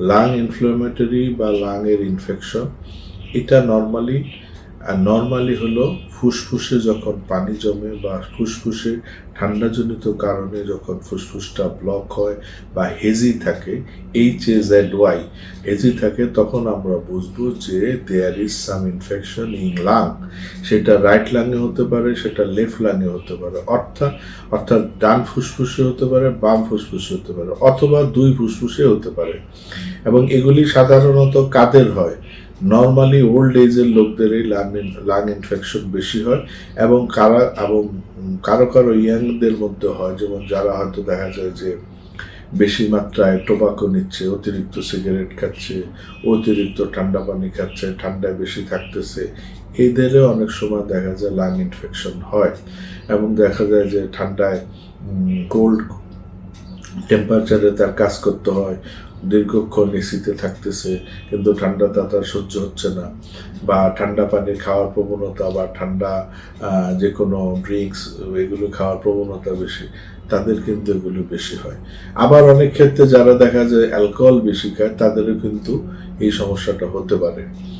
Lung inflammatory বা লাংয়ের infection এটা নর্মালি নর্মালি হলো ফুসফুসে যখন পানি জমে বা ফুসফুসে ঠান্ডাজনিত কারণে যখন ফুসফুসটা ব্লক হয় বা হেজি থাকে H A Z Y hazy থাকে, তখন আমরা বুঝব যে there is some infection in lung সেটা রাইট লাঙে হতে পারে, সেটা লেফট লাঙে হতে পারে, অর্থাৎ অর্থাৎ ডান ফুসফুসে হতে পারে, বাম ফুসফুসে হতে পারে, অথবা দুই ফুসফুসে হতে পারে। এবং এগুলি সাধারণত কাদের হয়? নর্মালি ওল্ড এজের লোকদেরই লাং লাং ইনফেকশন বেশি হয় এবং কারা, এবং কারও কারও ইয়াংদের মধ্যে হয়। যেমন যারা হয়তো দেখা যায় যে বেশি মাত্রায় টোবাকো নিচ্ছে, অতিরিক্ত সিগারেট খাচ্ছে, অতিরিক্ত ঠান্ডা পানি খাচ্ছে, ঠান্ডায় বেশি থাকতেছে, এদেরও অনেক সময় দেখা যায় লাং ইনফেকশন হয় এবং দেখা যায় যে ঠান্ডায় কোল্ড টেম্পারেচারে তার কাজ করতে হয় দীর্ঘক্ষণ এসিতে থাকতেছে, কিন্তু ঠান্ডা তার সহ্য হচ্ছে না। বা ঠান্ডা পানি খাওয়ার প্রবণতা বা ঠান্ডা যে কোনো ড্রিঙ্কস এগুলো খাওয়ার প্রবণতা বেশি, তাদের কিন্তু এগুলো বেশি হয়। আবার অনেক ক্ষেত্রে যারা দেখা যায় অ্যালকোহল বেশি খায়, তাদেরও কিন্তু এই সমস্যাটা হতে পারে।